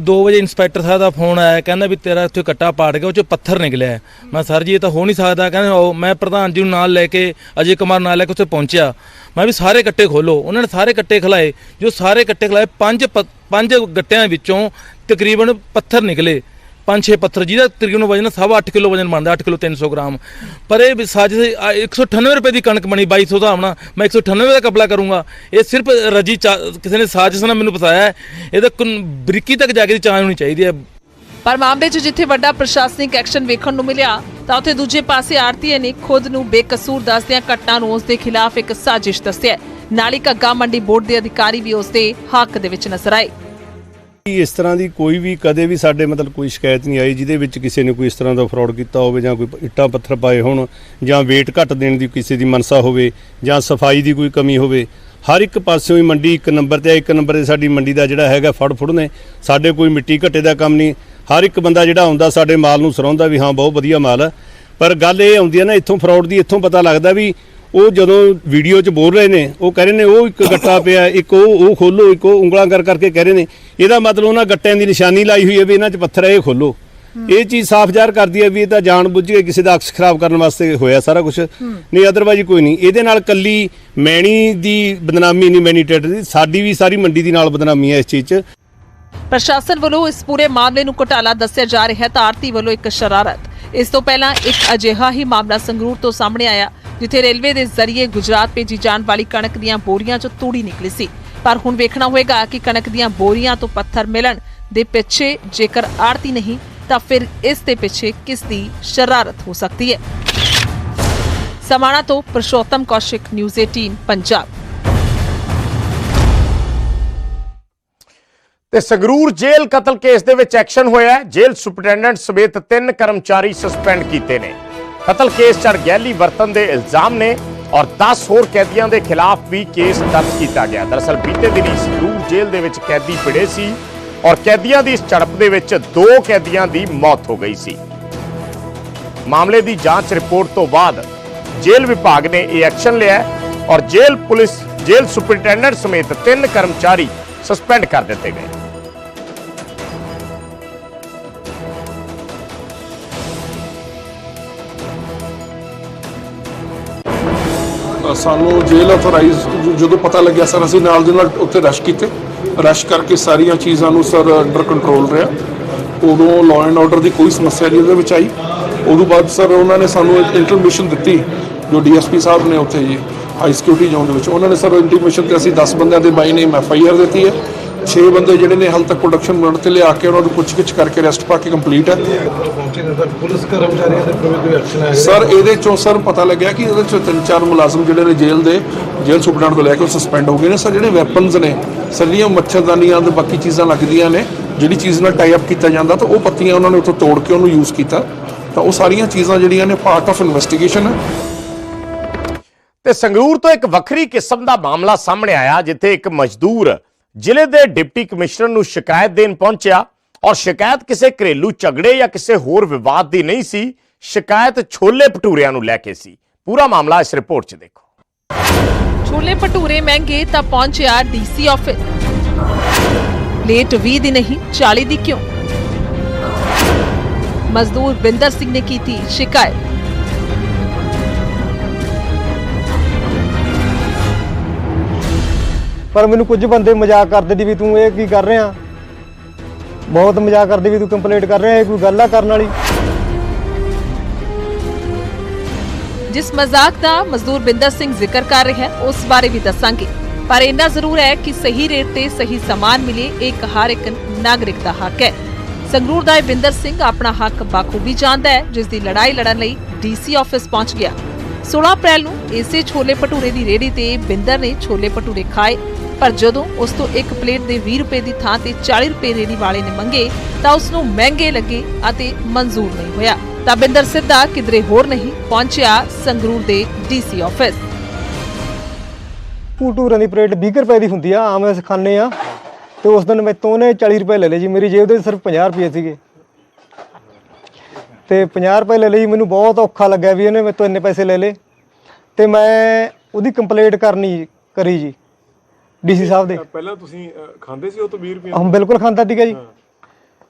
[SPEAKER 11] 2 ਵਜੇ ਇੰਸਪੈਕਟਰ ਸਾਹਿਬ ਦਾ ਫੋਨ ਆਇਆ, ਕਹਿੰਦਾ ਵੀ ਤੇਰਾ ਉੱਥੇ ਕੱਟਾ ਪਾੜ ਗਿਆ, ਉਹ ਚ ਪੱਥਰ ਨਿਕਲਿਆ ਮੈਂ ਸਰ ਜੀ, ਇਹ ਤਾਂ ਹੋ ਨਹੀਂ ਸਕਦਾ। ਕਹਿੰਦੇ, ਉਹ ਮੈਂ ਪ੍ਰਧਾਨ ਜੀ ਨੂੰ ਨਾਲ ਲੈ ਕੇ, ਅਜੇ ਕੁਮਾਰ ਨਾਲ ਲੈ ਕੇ ਉੱਥੇ ਪਹੁੰਚਿਆ। ਮੈਂ ਵੀ ਸਾਰੇ ਕੱਟੇ ਖੋਲੋ। ਉਹਨਾਂ ਨੇ ਸਾਰੇ ਕੱਟੇ ਖਲਾਏ। ਜੋ ਸਾਰੇ ਕੱਟੇ ਖਲਾਏ, ਪੰਜ ਪ- ਪੰਜ ਗੱਟਿਆਂ ਵਿੱਚੋਂ ਤਕਰੀਬਨ ਪੱਥਰ ਨਿਕਲੇ। ਪੰਜ ਛੇ ਪੱਥਰ, ਜਿਹਦਾ ਤਕਰੀਬਨ ਵਜਨ 8 ਕਿਲੋ ਵਜਨ ਬਣਦਾ 8 ਕਿਲੋ 300 ਗ੍ਰਾਮ। ਪਰ ਇਹ ਵੀ 198 ਰੁਪਏ ਦੀ ਕਣਕ ਬਣੀ 2200 ਦਾ ਆਉਣਾ ਮੈਂ 198 ਦਾ ਕਪਲਾ ਕਰੂੰਗਾ। ਇਹ ਸਿਰਫ ਰਜੀ ਕਿਸੇ ਨੇ ਸਾਜ਼ਿਸ਼ ਨਾਲ ਮੈਨੂੰ ਫਸਾਇਆ ਇਹਦਾ ਬਰੀਕੀ ਤੱਕ ਜਾ ਕੇ ਜਾਂਚ ਹੋਣੀ ਚਾਹੀਦੀ ਹੈ।
[SPEAKER 2] ਪਰ ਮਾਮਲੇ 'ਚ ਜਿੱਥੇ ਵੱਡਾ ਪ੍ਰਸ਼ਾਸਨਿਕ ਐਕਸ਼ਨ ਵੇਖਣ ਨੂੰ ਮਿਲਿਆ, ਤਾਂ ਉੱਥੇ ਦੂਜੇ ਪਾਸੇ ਆਰਤੀਏ ਨੇ ਖੁਦ ਨੂੰ ਬੇਕਸੂਰ ਦੱਸਦਿਆਂ ਘਟਨਾ ਨੂੰ ਉਸ ਦੇ ਖਿਲਾਫ ਇੱਕ ਸਾਜ਼ਿਸ਼ ਦੱਸਿਆ ਨਾਲ ਹੀ ਘੱਗਾ ਮੰਡੀ ਬੋਰਡ ਦੇ ਅਧਿਕਾਰੀ ਵੀ ਉਸ ਦੇ ਹੱਕ ਦੇ ਵਿੱਚ ਨਜ਼ਰ ਆਏ।
[SPEAKER 12] ਇਸ ਤਰ੍ਹਾਂ ਦੀ ਕੋਈ ਵੀ ਕਦੇ ਵੀ ਸਾਡੇ ਮਤਲਬ ਕੋਈ ਸ਼ਿਕਾਇਤ ਨਹੀਂ ਆਈ ਜਿਹਦੇ ਵਿੱਚ ਕਿਸੇ ਨੇ ਕੋਈ ਇਸ ਤਰ੍ਹਾਂ ਦਾ ਫਰਾਡ ਕੀਤਾ ਹੋਵੇ ਜਾਂ ਕੋਈ ਇੱਟਾਂ ਪੱਥਰ ਪਾਏ ਹੋਣ ਜਾਂ weight ਘੱਟ ਦੇਣ ਦੀ ਕਿਸੇ ਦੀ ਮਨਸਾ ਹੋਵੇ ਜਾਂ ਸਫ਼ਾਈ ਦੀ ਕੋਈ ਕਮੀ ਹੋਵੇ, ਹਰ ਇੱਕ ਪਾਸਿਓਂ ਹੀ ਮੰਡੀ ਇੱਕ ਨੰਬਰ ਤੇ ਆ, ਇੱਕ ਨੰਬਰ ਤੇ ਸਾਡੀ ਮੰਡੀ ਦਾ ਜਿਹੜਾ ਹੈਗਾ ਫੜ ਫੁੜ ਨੇ। ਸਾਡੇ ਕੋਈ ਮਿੱਟੀ ਘੱਟੇ ਦਾ ਕੰਮ ਨਹੀਂ। ਹਰ ਇੱਕ ਬੰਦਾ ਜਿਹੜਾ ਆਉਂਦਾ ਸਾਡੇ ਮਾਲ ਨੂੰ ਸਰਾਉਂਦਾ ਵੀ ਹਾਂ, ਬਹੁਤ ਵਧੀਆ ਮਾਲ ਹੈ ਪਰ ਗੱਲ ਇਹ ਆਉਂਦੀ ਹੈ ਨਾ, ਇੱਥੋਂ ਫਰਾਡ ਦੀ ਇੱਥੋਂ ਪਤਾ ਲੱਗਦਾ ਵੀ ਉਹ ਜਦੋਂ ਵੀਡੀਓ 'ਚ ਬੋਲ ਰਹੇ ਨੇ, ਉਹ ਕਹਿ ਰਹੇ ਨੇ, ਉਹ ਇੱਕ ਗੱਟਾ ਪਿਆ, ਇੱਕ ਉਹ ਉਹ ਖੋਲੋ, ਇੱਕ ਉਹ ਉਂਗਲਾਂ ਕਰ ਕਰਕੇ ਕਹਿ ਰਹੇ ਨੇ। ਇਹਦਾ ਮਤਲਬ ਉਹਨਾਂ ਗੱਟਿਆਂ ਦੀ ਨਿਸ਼ਾਨੀ ਲਾਈ ਹੋਈ ਹੈ ਵੀ ਇਹਨਾਂ 'ਚ ਪੱਥਰ ਹੈ ਇਹ ਖੋਲੋ। ਇਹ ਚੀਜ਼ ਸਾਫ਼ ਜ਼ਾਹਰ ਕਰਦੀ ਹੈ ਵੀ ਇਹ ਤਾਂ ਜਾਣ ਬੁੱਝ ਕੇ ਕਿਸੇ ਦਾ ਅਕਸ ਖਰਾਬ ਕਰਨ ਵਾਸਤੇ ਹੋਇਆ ਸਾਰਾ ਕੁਝ ਨਹੀਂ ਅਦਰਵਾਈਜ਼ ਕੋਈ ਨਹੀਂ। ਇਹਦੇ ਨਾਲ ਕੱਲੀ ਮੈਣੀ ਦੀ ਬਦਨਾਮੀ ਨਹੀਂ ਮੈਨੀ ਟ੍ਰੇਡਰ ਦੀ, ਸਾਡੀ ਵੀ ਸਾਰੀ ਮੰਡੀ ਦੀ ਨਾਲ ਬਦਨਾਮੀ ਹੈ ਇਸ ਚੀਜ਼ 'ਚ।
[SPEAKER 2] ਪ੍ਰਸ਼ਾਸਨ ਵੱਲੋਂ ਇਸ ਪੂਰੇ ਮਾਮਲੇ ਨੂੰ ਘੁਟਾਲਾ ਦੱਸਿਆ ਜਾ ਰਿਹਾ ਹੈ। ਤਾਂ ਆਰਤੀ ਵੱਲੋਂ ਇੱਕ ਸ਼ਰਾਰਤ। ਇਸ ਤੋਂ ਪਹਿਲਾਂ ਇੱਕ ਅਜਿਹਾ ਹੀ ਮਾਮਲਾ ਸੰਗਰੂਰ ਤੋਂ ਸਾਹਮਣੇ ਆਇਆ, ਜਿੱਥੇ ਰੇਲਵੇ ਦੇ ਜ਼ਰੀਏ ਗੁਜਰਾਤ ਭੇਜੀ ਜਾਣ ਵਾਲੀ ਕਣਕ ਦੀਆਂ ਬੋਰੀਆਂ 'ਚੋਂ ਤੂੜੀ ਨਿਕਲੀ ਸੀ। ਪਰ ਹੁਣ ਵੇਖਣਾ ਹੋਵੇਗਾ ਕਿ ਕਣਕ ਦੀਆਂ ਬੋਰੀਆਂ ਤੋਂ ਪੱਥਰ ਮਿਲਣ ਦੇ ਪਿੱਛੇ ਜੇਕਰ ਆੜਤੀ ਨਹੀਂ, ਤਾਂ ਫਿਰ ਇਸ ਦੇ ਪਿੱਛੇ ਕਿਸ ਦੀ ਸ਼ਰਾਰਤ ਹੋ ਸਕਦੀ ਹੈ? ਸਮਾਣਾ ਤੋਂ ਪ੍ਰਸ਼ੋਤਮ ਕੌਸ਼ਿਕ, ਨਿਊਜ਼ 18 ਪੰਜਾਬ।
[SPEAKER 1] ਤੇ ਸੰਗਰੂਰ ਜੇਲ੍ਹ ਕਤਲ ਕੇਸ ਦੇ ਵਿੱਚ ਐਕਸ਼ਨ ਹੋਇਆ ਜੇਲ੍ਹ ਸੁਪਰਡੈਂਟੈਂਟ ਸਮੇਤ ਤਿੰਨ ਕਰਮਚਾਰੀ ਸਸਪੈਂਡ ਕੀਤੇ ਨੇ। ਕਤਲ ਕੇਸ 'ਚ ਅਣਗਹਿਲੀ ਵਰਤਨ ਦੇ ਇਲਜ਼ਾਮ ਨੇ ਔਰ 10 ਹੋਰ ਕੈਦੀਆਂ ਦੇ ਖਿਲਾਫ ਵੀ ਕੇਸ ਦਰਜ ਕੀਤਾ ਗਿਆ। ਦਰਅਸਲ ਬੀਤੇ ਦਿਨੀ ਸੰਗਰੂਰ ਜੇਲ੍ਹ ਦੇ ਵਿੱਚ ਕੈਦੀ ਪਿੜੇ ਸੀ ਔਰ ਕੈਦੀਆਂ ਦੀ ਇਸ ਝੜਪ ਦੇ ਵਿੱਚ ਦੋ ਕੈਦੀਆਂ ਦੀ ਮੌਤ ਹੋ ਗਈ ਸੀ। ਮਾਮਲੇ ਦੀ ਜਾਂਚ ਰਿਪੋਰਟ ਤੋਂ ਬਾਅਦ ਜੇਲ੍ਹ ਵਿਭਾਗ ਨੇ ਇਹ ਐਕਸ਼ਨ ਲਿਆ ਔਰ ਜੇਲ੍ਹ ਪੁਲਿਸ, ਜੇਲ੍ਹ ਸੁਪਰਡੈਂਟੈਂਟ ਸਮੇਤ ਤਿੰਨ ਕਰਮਚਾਰੀ ਸਸਪੈਂਡ ਕਰ ਦਿੱਤੇ ਗਏ।
[SPEAKER 13] ਸਾਨੂੰ ਜੇਲ੍ਹ ਅਥੋਰਾਈਜ਼ ਜਦੋਂ ਪਤਾ ਲੱਗਿਆ ਸਰ, ਅਸੀਂ ਨਾਲ ਦੇ ਨਾਲ ਉੱਥੇ ਰਸ਼ ਕੀਤੇ। ਰਸ਼ ਕਰਕੇ ਸਾਰੀਆਂ ਚੀਜ਼ਾਂ ਨੂੰ ਸਰ ਅੰਡਰ ਕੰਟਰੋਲ ਰਿਹਾ। ਉਦੋਂ ਲਾਅ ਐਂਡ ਆਰਡਰ ਦੀ ਕੋਈ ਸਮੱਸਿਆ ਨਹੀਂ ਉਹਦੇ ਵਿੱਚ ਆਈ। ਉਦੋਂ ਬਾਅਦ ਸਰ ਉਹਨਾਂ ਨੇ ਸਾਨੂੰ ਇੱਕ ਇੰਟਰਮਿਸ਼ਨ ਦਿੱਤੀ, ਜੋ ਡੀਐਸਪੀ ਸਾਹਿਬ ਨੇ ਉੱਥੇ ਜੀ ਹਾਈ ਸਿਕਿਉਰਿਟੀ ਜ਼ੋਨ ਦੇ ਵਿੱਚ। ਉਹਨਾਂ ਨੇ ਸਰ ਇੰਟੀਮੇਸ਼ਨ ਤੇ ਅਸੀਂ 10 ਬੰਦਿਆਂ ਦੇ ਬਾਈ ਨੇਮ ਐਫ ਆਈ ਆਰ ਦਿੱਤੀ ਹੈ। 6 ਬੰਦੇ ਜਿਹੜੇ ਨੇ ਹਾਲ ਤੱਕ ਪ੍ਰੋਡਕਸ਼ਨ ਮਿਲਣ ਤੇ ਲਿਆ ਕੇ ਉਹਨਾਂ ਨੂੰ ਪੁੱਛਗਿੱਛ ਕਰਕੇ ਅਰੈਸਟ ਪਾ ਕੇ ਕੰਪਲੀਟ ਹੈ।
[SPEAKER 4] ਪੁਲਿਸ ਕਰਮਚਾਰੀਆਂ ਦੇ ਕੋਈ ਐਕਸ਼ਨ ਹੈ
[SPEAKER 13] ਸਰ, ਇਹਦੇ ਚੋਂ ਸਰ ਪਤਾ ਲੱਗਿਆ ਕਿ ਇਹਦੇ ਚੋਂ ਤਿੰਨ ਚਾਰ ਮੁਲਾਜ਼ਮ ਜਿਹੜੇ ਨੇ ਜੇਲ੍ਹ ਦੇ, ਜੇਲ੍ਹ ਸੁਪਰਡੈਂਟ ਤੋਂ ਲੈ ਕੇ ਸਸਪੈਂਡ ਹੋ ਗਏ ਨੇ। ਸਰ, ਜਿਹੜੇ ਵੈਪਨਸ ਨੇ, ਸਰ, ਜਿਹੜੀਆਂ ਮੱਛਰਦਾਨੀਆਂ ਤੇ ਬਾਕੀ ਚੀਜ਼ਾਂ ਲੱਗਦੀਆਂ ਨੇ, ਜਿਹੜੀ ਚੀਜ਼ ਨਾਲ ਟਾਈ ਅਪ ਕੀਤਾ ਜਾਂਦਾ, ਤਾਂ ਉਹ ਪੱਤੀਆਂ ਉਹਨਾਂ ਨੇ ਉੱਥੋਂ ਤੋੜ ਕੇ ਉਹਨੂੰ ਯੂਜ਼ ਕੀਤਾ। ਤਾਂ ਉਹ ਸਾਰੀਆਂ ਚੀਜ਼ਾਂ ਜਿਹੜੀਆਂ ਨੇ ਪਾਰਟ ਆਫ ਇਨਵੈਸਟੀਗੇਸ਼ਨ ਹੈ।
[SPEAKER 1] ਤੇ ਸੰਗਰੂਰ ਤੋਂ ਇੱਕ ਵੱਖਰੀ ਕਿਸਮ ਦਾ ਮਾਮਲਾ ਸਾਹਮਣੇ ਆਇਆ, ਜਿੱਥੇ ਇੱਕ ਮਜ਼ਦੂਰ ਜ਼ਿਲ੍ਹੇ ਦੇ ਡਿਪਟੀ ਕਮਿਸ਼ਨਰ ਨੂੰ ਸ਼ਿਕਾਇਤ ਦੇਣ ਪਹੁੰਚਿਆ ਔਰ ਸ਼ਿਕਾਇਤ ਕਿਸੇ ਘਰੇਲੂ ਝਗੜੇ ਜਾਂ ਕਿਸੇ ਹੋਰ ਵਿਵਾਦ ਦੀ ਨਹੀਂ ਸੀ ਸ਼ਿਕਾਇਤ ਛੋਲੇ ਭਟੂਰਿਆਂ ਨੂੰ ਲੈ ਕੇ ਸੀ ਪੂਰਾ ਮਾਮਲਾ ਇਸ ਰਿਪੋਰਟ 'ਚ ਦੇਖੋ
[SPEAKER 2] ਛੋਲੇ ਭਟੂਰੇ ਮਹਿੰਗੇ ਤਾਂ ਪਹੁੰਚਿਆ ਡੀਸੀ ਆਫਿਸ ਲੇਟ 20 ਦੀ ਨਹੀਂ 40 ਦੀ ਕਿਉਂ ਮਜ਼ਦੂਰ ਬਿੰਦਰ ਸਿੰਘ ਨੇ ਕੀਤੀ ਸ਼ਿਕਾਇਤ
[SPEAKER 8] ਪਰ ਮੈਨੂੰ ਕੁਝ ਬੰਦੇ ਮਜ਼ਾਕ ਕਰਦੇ ਦੀ ਵੀ ਤੂੰ ਇਹ ਕੀ ਕਰ ਰਿਹਾ? ਬਹੁਤ ਮਜ਼ਾਕ ਕਰਦੇ ਵੀ ਤੂੰ ਕੰਪਲੀਟ ਕਰ ਰਿਹਾ, ਇਹ ਕੋਈ ਗੱਲ ਆ ਕਰਨ ਵਾਲੀ?
[SPEAKER 2] ਜਿਸ ਮਜ਼ਾਕ ਦਾ ਮਜ਼ਦੂਰ ਬਿੰਦਰ ਸਿੰਘ ਜ਼ਿਕਰ ਕਰ ਰਿਹਾ ਹੈ ਉਸ ਬਾਰੇ ਵੀ ਦੱਸਾਂਗੇ। ਪਰ ਇੰਨਾ ਜ਼ਰੂਰ ਹੈ ਕਿ ਸਹੀ ਰੇਟ ਤੇ ਸਹੀ ਸਮਾਨ ਮਿਲੇ, ਇਹ ਹਰ ਇੱਕ ਨਾਗਰਿਕ ਦਾ ਹੱਕ ਹੈ। ਸੰਗਰੂਰ ਦਾ ਇਹ ਬਿੰਦਰ ਸਿੰਘ ਆਪਣਾ ਹੱਕ ਬਾਖੂਬੀ ਜਾਣਦਾ ਹੈ, ਜਿਸ ਦੀ ਲੜਾਈ ਲੜਨ ਲਈ ਡੀਸੀ ਆਫਿਸ ਪਹੁੰਚ ਗਿਆ। 16 ਅਪ੍ਰੈਲ ਨੂੰ ਇਸੇ ਛੋਲੇ ਭਟੂਰੇ ਦੀ ਰੇੜੀ ਤੇ ਬਿੰਦਰ ਨੇ ਛੋਲੇ ਭਟੂਰੇ ਖਾਏ। ਪਰ ਜਦੋਂ ਉਸ ਤੋਂ ਇੱਕ ਪਲੇਟ ਦੇ 20 ਰੁਪਏ ਦੀ ਥਾਂ ਤੇ 40 ਰੁਪਏ ਰੇੜੀ ਵਾਲੇ ਨੇ ਮੰਗੇ, ਤਾਂ ਉਸ ਨੂੰ ਮਹਿੰਗੇ ਲੱਗੇ ਅਤੇ ਮਨਜ਼ੂਰ ਨਹੀਂ ਹੋਇਆ। ਤਾਂ ਬਿੰਦਰ ਸਿੱਧਾ ਕਿਧਰੇ ਹੋਰ ਨਹੀਂ, ਪਹੁੰਚਿਆ ਸੰਗਰੂਰ ਦੇ ਡੀਸੀ ਆਫਿਸ।
[SPEAKER 8] ਭਟੂਰਾਂ ਦੀ ਪਲੇਟ 20 ਰੁਪਏ ਦੀ ਹੁੰਦੀ ਆ, ਆਮ ਅਸੀਂ ਖਾਂਦੇ ਆ। ਤੇ ਉਸ ਦਿਨ ਮੈਥੋਂ ਉਹਨੇ 40 ਰੁਪਏ ਲੈ ਲਏ ਜੀ, ਮੇਰੀ ਜੇਬ ਦੇ ਸਿਰਫ 50 ਰੁਪਏ ਸੀਗੇ। ਤੇ 50 ਰੁਪਏ ਲੈ ਲਈ ਮੈਨੂੰ ਬਹੁਤ ਔਖਾ ਲੱਗਿਆ ਵੀ ਇਹਨੇ ਤੋਂ ਇੰਨੇ ਪੈਸੇ ਲੈ ਲਏ। ਤੇ ਮੈਂ ਉਹਦੀ ਕੰਪਲੇਂਟ ਕਰਨੀ ਕਰੀ ਜੀ। ਡੀਸੀ ਸਾਹਿਬ ਦੇ।
[SPEAKER 5] ਪਹਿਲਾਂ ਤੁਸੀਂ ਅ, ਖਾਂਦੇ ਸੀ ਉਹ ਤੋਂ 20 ਰੁਪਏ
[SPEAKER 8] ਹਮ ਬਿਲਕੁਲ ਖਾਂਦਾ ਸੀਗਾ ਜੀ।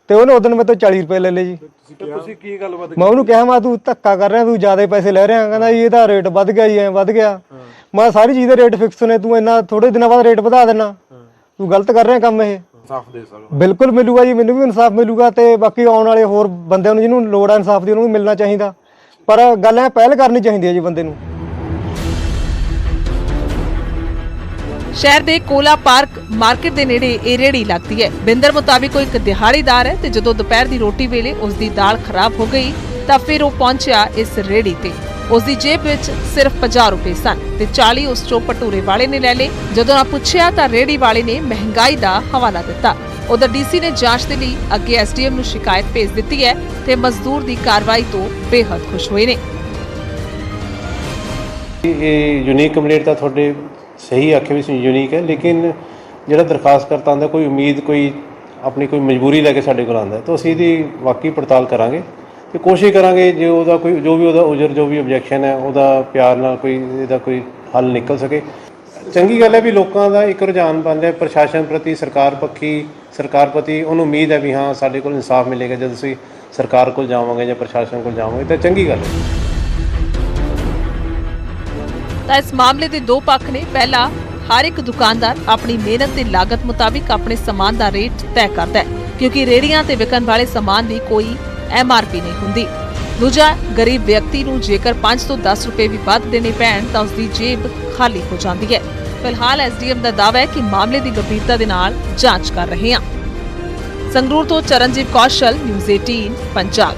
[SPEAKER 8] ਤੇ ਉਹਨੇ ਉਦੋਂ ਮੇਰੇ ਤੋਂ 40 ਰੁਪਏ ਲੈ ਲਏ ਜੀ।
[SPEAKER 5] ਤੁਸੀਂ ਕੀ ਗੱਲਬਾਤ
[SPEAKER 8] ਮੈਂ ਉਹਨੂੰ ਕਿਹਾ ਮੈਂ ਤੂੰ ਧੱਕਾ ਕਰ ਰਿਹਾ ਤੂੰ ਜ਼ਿਆਦਾ ਪੈਸੇ ਲੈ ਰਿਹਾ। ਕਹਿੰਦਾ ਜੀ ਇਹਦਾ ਰੇਟ ਵੱਧ ਗਿਆ ਜੀ ਐ ਵੱਧ ਗਿਆ। ਮੈਂ ਸਾਰੀ ਚੀਜ਼ ਦੇ ਰੇਟ ਫਿਕਸ ਨੇ ਤੂੰ ਇੰਨਾ ਥੋੜੇ ਦਿਨਾਂ ਬਾਅਦ ਰੇਟ ਵਧਾ ਦੇਣਾ। ਤੂੰ ਗਲਤ ਕਰ ਰਿਹਾ ਕੰਮ ਇਹ।
[SPEAKER 5] ਸਾਫ਼ ਦੇ ਸਕਦਾ।
[SPEAKER 8] ਬਿਲਕੁਲ ਮਿਲੂਗਾ ਜੀ ਮੈਨੂੰ ਵੀ ਇਨਸਾਫ ਮਿਲੂਗਾ ਤੇ ਬਾਕੀ ਆਉਣ ਵਾਲੇ ਹੋਰ ਬੰਦਿਆਂ ਨੂੰ ਜਿਹਨੂੰ ਲੋੜ ਆ ਇਨਸਾਫ ਦੀ ਉਹਨੂੰ ਵੀ ਮਿਲਣਾ ਚਾਹੀਦਾ। ਪਰ ਗੱਲ ਐ ਪਹਿਲ ਕਰਨੀ ਚਾਹੀਦੀ ਹੈ ਜੀ ਬੰਦੇ ਨੂੰ।
[SPEAKER 2] ਸ਼ਹਿਰ ਦੇ ਕੋਲਾ ਪਾਰਕ ਮਾਰਕੀਟ ਦੇ ਨੇੜੇ ਇਹ ਰੇੜੀ ਲੱਗਦੀ ਹੈ। ਬਿੰਦਰ ਮੁਤਾਬਿਕ ਉਹ ਇੱਕ ਦਿਹਾੜੀਦਾਰ ਹੈ ਤੇ ਜਦੋਂ ਦੁਪਹਿਰ ਦੀ ਰੋਟੀ ਵੇਲੇ ਉਸ ਦੀ ਦਾਲ ਖਰਾਬ ਹੋ ਗਈ ਤਾਂ ਫਿਰ ਉਹ ਪਹੁੰਚਿਆ ਇਸ ਰੇੜੀ ਤੇ। ਉਸ ਦੀ ਜੇਬ ਵਿੱਚ ਸਿਰਫ 50 ਰੁਪਏ ਸਨ ਤੇ 40 ਉਸ ਚੋਂ ਭਟੂਰੇ ਵਾਲੇ ਨੇ ਲੈ ਲਏ। ਜਦੋਂ ਆ ਪੁੱਛਿਆ ਤਾਂ ਰੇੜੀ ਵਾਲੇ ਨੇ ਮਹਿੰਗਾਈ ਦਾ ਹਵਾਲਾ ਦਿੱਤਾ। ਉਧਰ ਡੀਸੀ ਨੇ ਜਾਂਚ ਦੇ ਲਈ ਅੱਗੇ ਐਸਡੀਐਮ ਨੂੰ ਸ਼ਿਕਾਇਤ ਭੇਜ ਦਿੱਤੀ ਹੈ ਤੇ ਮਜ਼ਦੂਰ ਦੀ ਕਾਰਵਾਈ ਤੋਂ ਬੇਹੱਦ ਖੁਸ਼ ਹੋਏ ਨੇ।
[SPEAKER 14] ਇਹ ਯੂਨੀਕ ਕੰਪਲੇਂਟ ਤਾਂ ਤੁਹਾਡੇ ਸਹੀ ਆਖੇ ਵੀ ਯੂਨੀਕ ਹੈ, ਲੇਕਿਨ ਜਿਹੜਾ ਦਰਖਾਸਤ ਕਰਤਾ ਆਉਂਦਾ ਕੋਈ ਉਮੀਦ, ਕੋਈ ਆਪਣੀ ਕੋਈ ਮਜਬੂਰੀ ਲੈ ਕੇ ਸਾਡੇ ਕੋਲ ਆਉਂਦਾ ਤਾਂ ਅਸੀਂ ਇਹਦੀ ਵਾਕਈ ਪੜਤਾਲ ਕਰਾਂਗੇ ਤੇ ਕੋਸ਼ਿਸ਼ ਕਰਾਂਗੇ ਜੇ ਉਹਦਾ ਕੋਈ, ਜੋ ਵੀ ਉਹਦਾ ਉਜਰ, ਜੋ ਵੀ ਆਬਜੈਕਸ਼ਨ ਹੈ, ਉਹਦਾ ਪਿਆਰ ਨਾਲ ਕੋਈ, ਇਹਦਾ ਕੋਈ ਹੱਲ ਨਿਕਲ ਸਕੇ। ਚੰਗੀ ਗੱਲ ਹੈ ਵੀ ਲੋਕਾਂ ਦਾ ਇੱਕ ਰੁਝਾਨ ਬਣ ਰਿਹਾ, ਪ੍ਰਸ਼ਾਸਨ ਪ੍ਰਤੀ, ਸਰਕਾਰ ਪੱਖੀ, ਸਰਕਾਰ ਪ੍ਰਤੀ ਉਹਨੂੰ ਉਮੀਦ ਹੈ ਵੀ ਹਾਂ, ਸਾਡੇ ਕੋਲ ਇਨਸਾਫ ਮਿਲੇਗਾ, ਜਦ ਅਸੀਂ ਸਰਕਾਰ ਕੋਲ ਜਾਵਾਂਗੇ ਜਾਂ ਪ੍ਰਸ਼ਾਸਨ ਕੋਲ ਜਾਵਾਂਗੇ, ਤਾਂ ਚੰਗੀ ਗੱਲ ਹੈ।
[SPEAKER 2] ਤਾਂ ਇਸ ਮਾਮਲੇ ਦੇ ਦੋ ਪੱਖ ਨੇ। ਪਹਿਲਾ, ਹਰ ਇੱਕ ਦੁਕਾਨਦਾਰ ਆਪਣੀ ਮਿਹਨਤ ਤੇ ਲਾਗਤ ਮੁਤਾਬਿਕ ਆਪਣੇ ਸਮਾਨ ਦਾ ਰੇਟ ਤੈਅ ਕਰਦਾ ਹੈ, ਕਿਉਂਕਿ ਰੇੜੀਆਂ ਤੇ ਵਿਕਣ ਵਾਲੇ ਸਮਾਨ ਦੀ ਕੋਈ ਐਮਆਰਪੀ ਨਹੀਂ ਹੁੰਦੀ। ਦੂਜਾ, ਗਰੀਬ ਵਿਅਕਤੀ ਨੂੰ ਜੇਕਰ 5 ਤੋਂ 10 ਰੁਪਏ ਵੀ ਵੱਧ ਦੇਣੇ ਪੈਣ, ਤਾਂ ਉਸ ਦੀ ਜੇਬ ਖਾਲੀ ਹੋ ਜਾਂਦੀ ਹੈ। ਫਿਲਹਾਲ ਐਸਡੀਐਮ ਦਾ ਦਾਅਵਾ ਹੈ ਕਿ ਮਾਮਲੇ ਦੀ ਗੰਭੀਰਤਾ ਦੇ ਨਾਲ ਜਾਂਚ ਕਰ ਰਹੇ ਹਾਂ। ਸੰਗਰੂਰ ਤੋਂ ਚਰਨਜੀਤ ਕੌਸ਼ਲ, ਨਿਊਜ਼ 18 ਪੰਜਾਬ।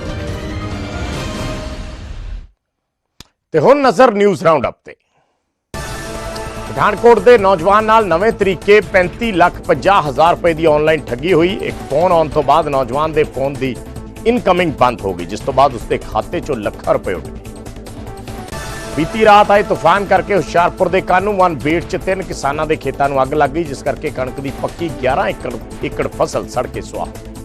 [SPEAKER 1] ਤੇ ਹੁਣ ਨਜ਼ਰ ਨਿਊਜ਼ ਰਾਉਂਡ ਅਪ ਤੇ। ਪਠਾਨਕੋਟ ਦੇ ਨੌਜਵਾਨ ਨਾਲ ਨਵੇਂ ਤਰੀਕੇ 35 ਲੱਖ 50 ਹਜ਼ਾਰ ਰੁਪਏ ਦੀ ਆਨਲਾਈਨ ਠੱਗੀ ਹੋਈ। ਇੱਕ ਫੋਨ ਆਉਣ ਤੋਂ ਬਾਅਦ ਨੌਜਵਾਨ ਦੇ ਫੋਨ ਦੀ ਇਨਕਮਿੰਗ ਬੰਦ ਹੋ ਗਈ, ਜਿਸ ਤੋਂ ਬਾਅਦ ਉਸਦੇ ਖਾਤੇ 'ਚੋਂ ਲੱਖਾਂ ਰੁਪਏ ਉੱਡ ਗਏ। ਬੀਤੀ ਰਾਤ ਆਏ ਤੂਫਾਨ ਕਰਕੇ ਹੁਸ਼ਿਆਰਪੁਰ ਦੇ ਕਾਨੂੰਵਾਨ ਬੇਟ 'ਚ ਤਿੰਨ ਕਿਸਾਨਾਂ ਦੇ ਖੇਤਾਂ ਨੂੰ ਅੱਗ ਲੱਗ ਗਈ, ਜਿਸ ਕਰਕੇ ਕਣਕ ਦੀ ਪੱਕੀ 11 ਏਕੜ ਏਕੜ ਫਸਲ ਸੜ ਕੇ ਸੁਆਹ।